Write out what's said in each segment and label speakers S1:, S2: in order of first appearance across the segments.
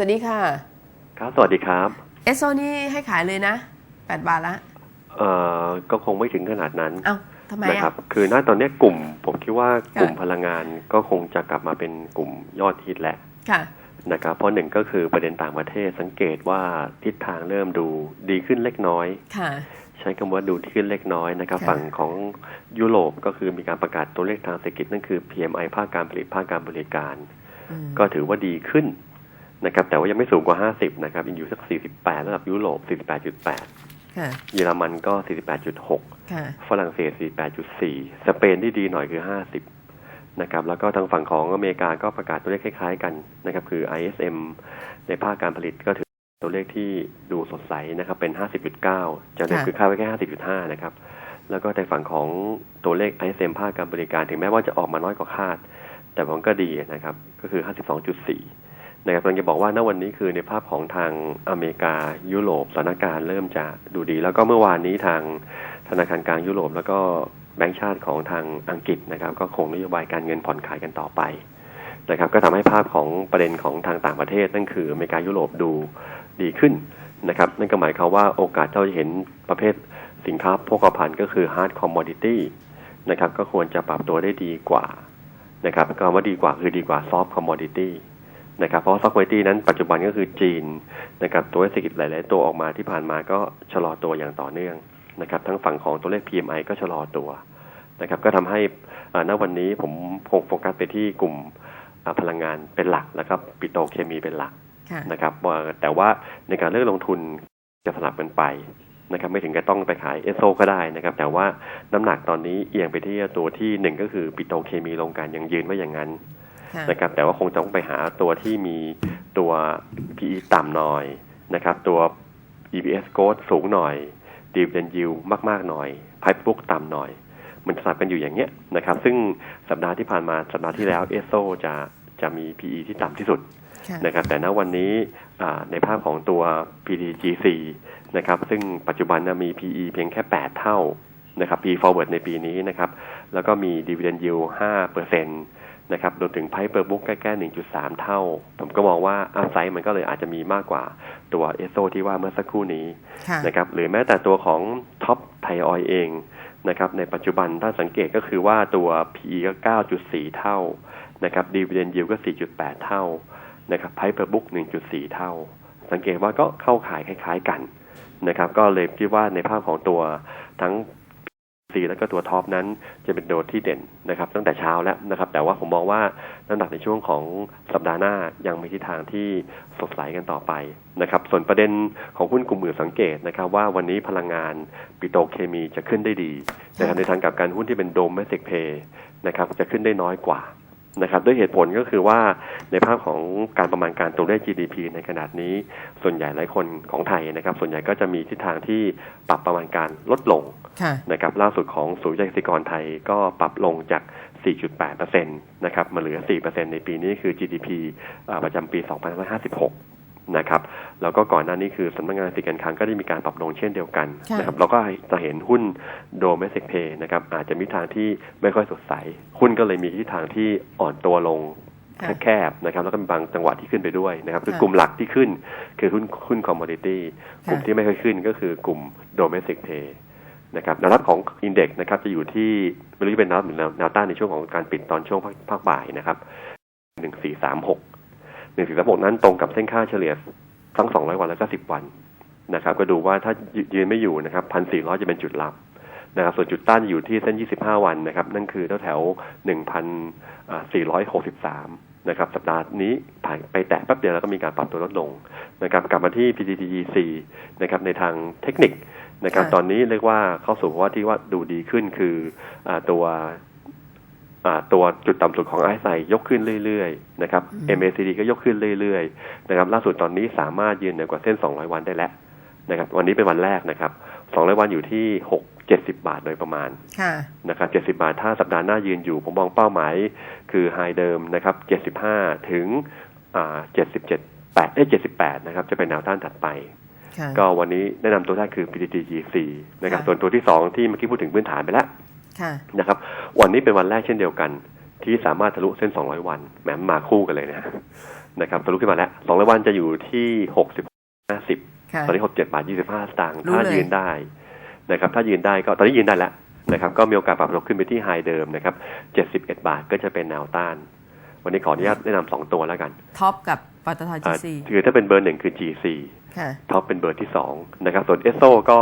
S1: วัสดีค่ะ
S2: ครับสวัสดีครับ
S1: เอสโซนี่ให้ขายเลยนะแปดบาทละ
S2: เอ่อก็คงไม่ถึงขนาดนั้น
S1: เอ้าทำไม
S2: นะครั
S1: อะ
S2: บ คือณตอนนี้กลุ่ม ผมคิดว่า
S1: ค่ะ
S2: กลุ่มพลังงานก็คงจะกลับมาเป็นกลุ่มยอดฮิตแหละ
S1: ค่ะ
S2: นะครับ เพราะหนึ่งก็คือประเด็นต่างประเทศสังเกตว่าทิศทางเริ่มดูดีขึ้นเล็กน้อย
S1: ค่ะ
S2: ใช้คำว่าดูดีขึ้นเล็กน้อยนะครับ
S1: ค่ะ
S2: ฝั่งของยุโรปก็คือมีการประกาศตัวเลขทางเศรษฐกิจนั่นคือ PMI ภาคการผลิตภาคการบริการ
S1: อืม
S2: ก็ถือว่าดีขึ้น นะครับแต่ว่ายังไม่สูงกว่า 50 นะครับยังอยู่สัก 48 ระดับยุโรป 48.8
S1: ค่ะ
S2: เยอรมันก็ 48.6
S1: ค่ะ
S2: ฝรั่งเศส 48.4 สเปนที่ดีหน่อยคือ 50 นะครับ แล้วก็ทางฝั่งของอเมริกาก็ประกาศตัวเลขคล้ายๆกันนะครับ คือ ISM ในภาคการผลิตก็ถือตัวเลขที่ดูสดใสนะครับ เป็น 50.9จากเดิม
S1: ค่ะ
S2: คือคาดไว้แค่ 50.5 นะครับ แล้วก็ในฝั่งของตัวเลข ISM ภาคการบริการถึงแม้ว่าจะออกมาน้อยกว่าคาด แต่มันก็ดีนะครับ ก็คือ 52.4 นะครับกำลังจะบอกว่าณวันนี้คือในภาพของทางอเมริกายุโรปสถานการณ์เริ่มจะดูดี แล้วก็เมื่อวานนี้ทางธนาคารกลางยุโรป แล้วก็แบงก์ชาติของทางอังกฤษนะครับ ก็คงนโยบายการเงินผ่อนคลายกันต่อไปนะครับ ก็ทำให้ภาพของประเด็นของทางต่างประเทศ นั่นคืออเมริกายุโรปดูดีขึ้นนะครับ นั่นก็หมายความว่าโอกาสที่เราจะเห็นประเภทสินค้าโภคภัณฑ์ก็คือ hard commodity นะครับ ก็ควรจะปรับตัวได้ดีกว่านะครับคำว่าดีกว่าคือดีกว่า soft commodity นะครับเพราะ soft commodity นั้นปัจจุบันก็คือจีนนะครับตัวเศรษฐกิจหลาย ๆ ตัวออกมาที่ผ่านมาก็ชะลอตัวอย่างต่อเนื่องนะครับทั้งฝั่งของตัวเลข PMI ก็ชะลอตัวนะครับก็ทำให้อ่าณวันนี้ผมคงโฟกัสไปที่กลุ่มอ่าพลังงานเป็นหลักแล้วก็ปิโตรเคมีเป็นหลัก
S1: ค่ะ
S2: นะครับว่าแต่ว่าในการเลือกลงทุนจะสลับกันไปนะครับไม่ถึงกับต้องไปขายเอสโซก็ได้นะครับ แต่ว่าน้ำหนักตอนนี้เอียงไปที่ตัวที่หนึ่งก็คือปิโตรเคมีลงการยังยืนไว้อย่างนั้น
S1: ค่ะ
S2: นะครับแต่ว่าคงต้องไปหาตัวที่มีตัว PE ต่ำหน่อยนะครับ ตัว EPS growth สูงหน่อย dividend yield มากๆหน่อย pipe book ต่ำหน่อยมันสลับกันอยู่อย่างเงี้ยนะครับ ซึ่งสัปดาห์ที่ผ่านมาสัปดาห์ที่แล้วเอสโซจะจะมี PE ที่ต่ำที่สุด
S1: ค่ะ
S2: นะครับ แต่ณวันนี้อ่าในภาพของตัว PDGC นะครับ ซึ่งปัจจุบันนะมี PE เพียงแค่ 8 เท่านะครับ P forward ในปีนี้นะครับ แล้วก็มี dividend yield 5เปอร์เซ็นต์ นะครับรวมถึง Price per book ใกล้ๆ 1.3 เท่า ผมก็มองว่าอัพไซด์มันก็เลยอาจจะมีมากกว่าตัวเอสโซที่ว่าเมื่อสักครู่นี้
S1: ค่ะ
S2: นะครับหรือแม้แต่ตัวของท็อปไทยออยเองนะครับในปัจจุบันถ้าสังเกตก็คือว่าตัว PE ก็ 9.4 เท่านะครับ Dividend Yield ก็ 4.8 เท่านะครับ Price per book 1.4 เท่า สังเกตว่าก็เข้าขายคล้าย ๆกันนะครับก็เลยคิดว่าในภาพของตัวทั้ง C แล้วก็ตัวท็อปนั้นจะเป็นโดดที่เด่นนะครับ ตั้งแต่เช้าแล้วนะครับ แต่ว่าผมมองว่าน้ำหนักในช่วงของสัปดาห์หน้ายังมีทิศทางที่สดใสกันต่อไปนะครับ ส่วนประเด็นของหุ้นกลุ่มอื่นสังเกตนะครับ ว่าวันนี้พลังงานปิโตรเคมีจะขึ้นได้ดีนะครับในทางกับการหุ้นที่เป็นโดมเมสิกเพย์นะครับจะขึ้นได้น้อยกว่า นะครับด้วยเหตุผลก็คือว่าในภาพของการประมาณการตัวเลข GDP ในขนาดนี้ ส่วนใหญ่หลายคนของไทยนะครับ ส่วนใหญ่ก็จะมีทิศทางที่ปรับประมาณการลดลง
S1: ค่ะ
S2: นะครับล่าสุดของศูนย์วิจัยเกษตรกรไทยก็ปรับลงจาก 4.8%นะครับมาเหลือ 4%ในปีนี้คือ GDP อ่าประจำปี 2556 นะครับ แล้วก็ก่อนหน้านี้คือสำนักงานสถิติการคลังก็ได้มีการปรับลงเช่นเดียวกัน
S1: ค่ะ
S2: นะครับเราก็จะเห็นหุ้นโดเมสิกเพย์นะครับอาจจะมีทางที่ไม่ค่อยสดใส หุ้นก็เลยมีทิศทางที่อ่อนตัวลง
S1: ค่ะ
S2: แคบๆนะครับแล้วก็มีบางจังหวะที่ขึ้นไปด้วยนะครับคือ
S1: ค่ะ
S2: กลุ่มหลักที่ขึ้นคือหุ้นหุ้นคอมมอดิตี้กลุ่ม
S1: ค่ะ
S2: ที่ไม่ค่อยขึ้นก็คือกลุ่มโดเมสิกเพย์นะครับแนวรับของอินเด็กซ์นะครับจะอยู่ที่ไม่รู้จะเป็นแนวรับหรือแนวแนวต้านในช่วงของการปิดตอนช่วงภาคภาคบ่ายนะครับหนึ่งสี่สามหกหนึ่งสี่สามหกนั้นตรงกับเส้นค่าเฉลี่ย ทั้งสองร้อยวันแล้วก็สิบวันนะครับ ก็ดูว่าถ้ายืนไม่อยู่นะครับพันสี่ร้อยจะเป็นจุดรับนะครับส่วนจุดต้านจะอยู่ที่เส้นยี่สิบห้าวันนะครับ นั่นคือแถวแถวหนึ่งพันสี่ร้อยหกสิบสามนะครับ สัปดาห์นี้ผ่านไปแตะแป๊บเดียวแล้วก็มีการปรับตัวลดลงนะครับ กลับมาที่ PTTEC นะครับในทางเทคนิคนะครับ
S1: ค่ะ
S2: ตอนนี้เรียกว่าเข้าสู่ภาวะที่ว่าดูดีขึ้นคืออาตัวอ่า ตัวจุดต่ำสุดของไอซ์ไยกขึ้นเรื่อยๆนะครับ
S1: อืม
S2: MACD ก็ยกขึ้นเรื่อยๆนะครับล่าสุดตอนนี้สามารถยืนเหนือกว่าเส้น 200 วันได้แล้วนะครับ วันนี้เป็นวันแรกนะครับ 200 วันอยู่ที่ 6 70 บาทโดยประมาณ
S1: ค่ะ
S2: นะครับ 70 บาทถ้าสัปดาห์หน้ายืนอยู่ ผมมองเป้าหมาย คือไฮเดิมนะครับ 75 ถึงอ่า77 8เอ้ย78 นะครับ จะเป็นแนวต้านถัดไป
S1: ค่ะ
S2: ก็วันนี้แนะนำตัวแรกคือ PTTGC นะครับ
S1: ค่ะ
S2: ส่วนตัวที่สองที่เมื่อกี้พูดถึงพื้นฐานไปแล้ว
S1: ค่ะ
S2: นะครับ วันนี้เป็นวันแรกเช่นเดียวกัน ที่สามารถทะลุเส้น 200 วันแหมมาคู่กันเลยนะนะครับทะลุขึ้นมาแล้วสองร้อยวันจะอยู่ที่หกสิบห้าสิบ
S1: ค่ะ
S2: ตอนนี้หกเจ็ดบาทยี่สิบห้าสตางค์
S1: รู้
S2: ถ้า
S1: เลย
S2: ยืนได้นะครับ ถ้ายืนได้ก็ตอนนี้ยืนได้แล้วนะครับก็มีโอกาสปรับตัวขึ้นไปที่ไฮเดิมนะครับเจ็ดสิบเอ็ดบาทก็จะเป็นแนวต้าน วันนี้ขออนุญาตแนะนำสองตัวแล้วกัน
S1: ท็อปกับปตทจี
S2: อ่า
S1: ซี
S2: คือถ้าเป็นเบอร์หนึ่งคือ GC
S1: ค่ะ
S2: ท็อปเป็นเบอร์ที่สองนะครับ ส่วนเอสโซก็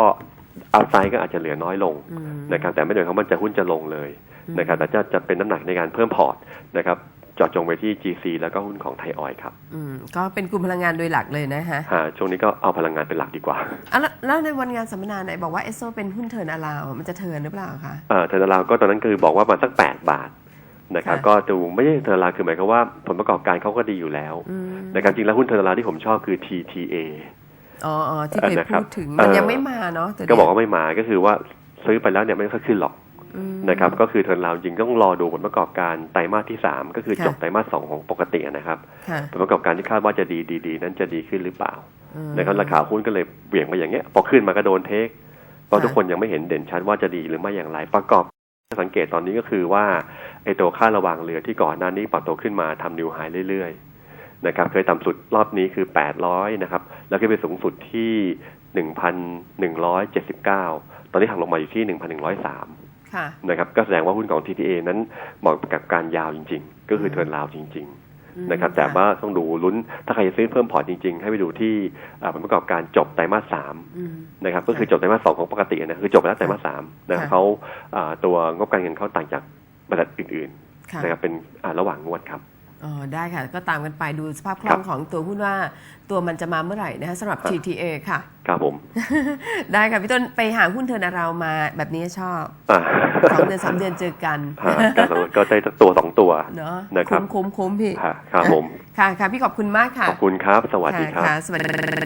S2: เอาไซด์ก็อาจจะเหลือน้อยลง
S1: อืม
S2: นะครับแต่ไม่ได้หมายความว่าจะหุ้นจะลงเลย
S1: อืม
S2: นะครับแต่จะจะเป็นน้ำหนักในการเพิ่มพอร์ตนะครับเจอดจงไปที่ GC แล้วก็หุ้นของไทยออยล์ครับ
S1: อืม ก็เป็นกลุ่มพลังงานโดยหลักเลยนะฮะ
S2: อ่าช่วงนี้ก็เอาพลังงานเป็นหลักดีกว่า
S1: อะแล้วแล้วในวันงานสัมมนาไหนบอกว่าเอสโซเป็นหุ้นเทิร์นอลาวมันจะเทิร์นหรือเปล่าคะ
S2: เอ่อเทอร์นาราวก็ตอนนั้นคือบอกว่ามาสักแปดบาทนะครับ
S1: ค่ะ
S2: ก็ดูไม่ใช่เทอร์นาราวคือหมายความว่าผลประกอบการเขาก็ดีอยู่แล้ว
S1: อืม
S2: นะครับจริงแล้วหุ้นเทอร์นาราวที่ผมชอบคือ TTA
S1: อ๋ออ๋อที่เคย
S2: นะครั
S1: พู
S2: บ
S1: ดถึง
S2: เอ่
S1: มัน
S2: อ
S1: ยังไม่มาเนาะตัวเนี้ย
S2: ก็บอกว่าไม่มาก็คือว่าซื้อไปแล้วเนี่ยไม่ค่อยขึ้นหรอก
S1: อืม
S2: นะครับก็คือเทอร์นาราวจริงต้องรอดูผลประกอบการไตรมาสที่สามก็คือ
S1: ค่ะ
S2: จบไตรมาสสองของปกตินะครับ
S1: ค่ะ
S2: ผลประกอบการที่คาดว่าจะดีดีๆนั้นจะดีขึ้นหรือเปล่า
S1: อืม
S2: นะครับราคาหุ้นก็เลยเบี่ยงมาอย่างเงี้ยพอขึ้นมาก็โดนเทคเพราะ
S1: ค่ะ
S2: ทุกคนยังไม่เห็นเด่นชัดว่าจะดีหรือไม่อย่างไรประกอบสังเกตตอนนี้ก็คือว่าไอตัวค่าระวางเรือที่ก่อนหน้านี้ปรับตัวขึ้นมาทำนิวไฮเรื่อยๆ นะครับ เคยต่ำสุดรอบนี้คือ 800 นะครับ แล้วก็ไปสูงสุดที่ 1,179 ตอนนี้หักลงมาอยู่ที่ 1,103
S1: ค่ะ
S2: นะครับ ก็แสดงว่าหุ้นของ TTA นั้นเหมาะกับการยาวจริง ๆ ก็คือเทิร์นราวจริง
S1: อืม
S2: ๆนะครับแต่ว่าต้องดูลุ้นถ้าใครจะซื้อเพิ่มพอร์ตจริงๆ ให้ไปดูที่อ่าผลประกอบการจบไตรมาสสาม
S1: อืม
S2: นะครับก็คือจบไตรมาสสองของปกตินะคือจบไปแล้วไตรมาสสามนะครับ
S1: ค่ะ
S2: เขาอ่าตัวงบการเงินเขาต่างจากบริษัทอื่น
S1: ค่ะ
S2: ๆนะครับเป็นอ่าระหว่างงวดครับ
S1: อ๋อได้ค่ะ ก็ตามกันไปดูสภาพค
S2: ครั
S1: ล่อง
S2: บ
S1: ของตัวหุ้นว่าตัวมันจะมาเมื่อไหร่นะคะสำหรับ
S2: ครับ
S1: TTA ค่ะ
S2: ครับผม
S1: ได้ค่ะ พี่ต้นไปหาหุ้นเทิร์นอาราวมาแบบนี้ชอบ
S2: อ่า
S1: สองเดือนสามเดือนเจอกัน
S2: ฮะก็ก็ได้สักตัวสองตัว
S1: เนาะ
S2: นะครับ
S1: คุ้มคุ้มคุ้มพี่
S2: ฮะครับผม
S1: ค่ะค่ะพี่ขอบคุณมากค่ะ
S2: ขอบคุณครับ สวัสดีครับ
S1: ค่ะค่ะสวัสดี